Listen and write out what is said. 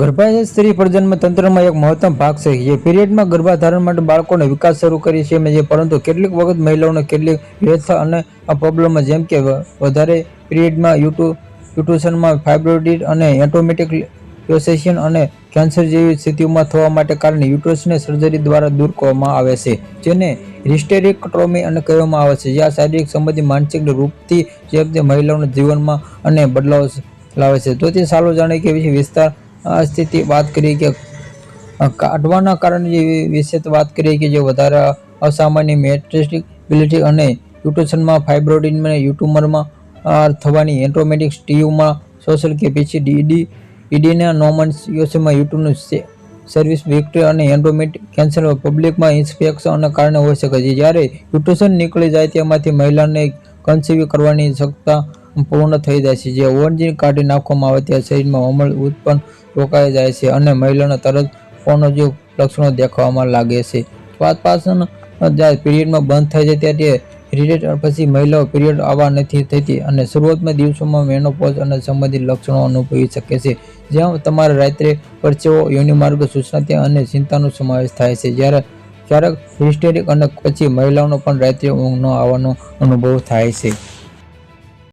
ગર્ભાશય સ્ત્રી પ્રજન્મ તંત્રમાં એક મહત્તમ ભાગ છે. જે પીરિયડમાં ગર્ભાધારણ માટે બાળકોનો વિકાસ શરૂ કરી છે જે પરંતુ કેટલીક વખત મહિલાઓને કેટલીક હેલ્થ અને પ્રોબ્લેમ જેમ કે વધારે પીરિયડમાં યુટુ યુટુશનમાં ફાઇબ્રોઇડ અને એટોમેટિક યોસેશન અને કેન્સર જેવી સ્થિતિઓમાં થવા માટે કારણે યુટ્રસને સર્જરી દ્વારા દૂર કરવામાં આવે છે. જેને હિસ્ટેરિકટ્રોમી અને કહેવામાં આવે છે. જ્યાં શારીરિક સંબંધી માનસિક રૂપથી જે મહિલાઓના જીવનમાં અને બદલાવ લાવે છે. તો તે સારું જાણે કે વિસ્તાર સ્થિતિ વાત કરીએ કે કાઢવાના કારણે જે વિશે વાત કરીએ કે જે વધારે અસામાન્ય મેટ્રિસ્ટિબિલિટી અને યુટ્યુશનમાં ફાઇબ્રોડિન અને યુટ્યુમરમાં થવાની એન્ટ્રોમેટિક સ્ટીવમાં સોશિયલ કે પછી ડીડી ઈડીના નોમન્સ યોસમાં યુટ્યુબનું સર્વિસ વિક્ટરી અને એન્ડ્રોમેટિક કેન્સર પબ્લિકમાં ઇન્સ્પેક્શનના કારણે હોઈ શકે છે. જ્યારે યુટ્યુશન નીકળી જાય તેમાંથી મહિલાને કન્સીવ કરવાની ક્ષમતા પૂર્ણ થઈ જાય છે. જે ઓવનજી કાઢી નાખવામાં આવે ત્યારે શરીરમાં અમલ ઉત્પન્ન રોકાઈ જાય છે અને મહિલાને તરત પોનોજિવ લક્ષણો દેખાવામાં લાગે છે. શ્વાસપાસન જ્યારે પીરિયડમાં બંધ થાય છે ત્યારે રિલેટ પછી મહિલાઓ પીરિયડ આવવા નથી થતી અને શરૂઆતમાં દિવસોમાં મેનોપોઝ અને સંબંધિત લક્ષણો અનુભવી શકે છે. જ્યાં તમારે રાત્રે પરચેવો, યોનિમાર્ગ સૂચના અને ચિંતાનો સમાવેશ થાય છે. જ્યારે ક્યારેક હિસ્ટેરિક અને પછી મહિલાઓનો પણ રાત્રે ઊંઘ ન આવવાનો અનુભવ થાય છે.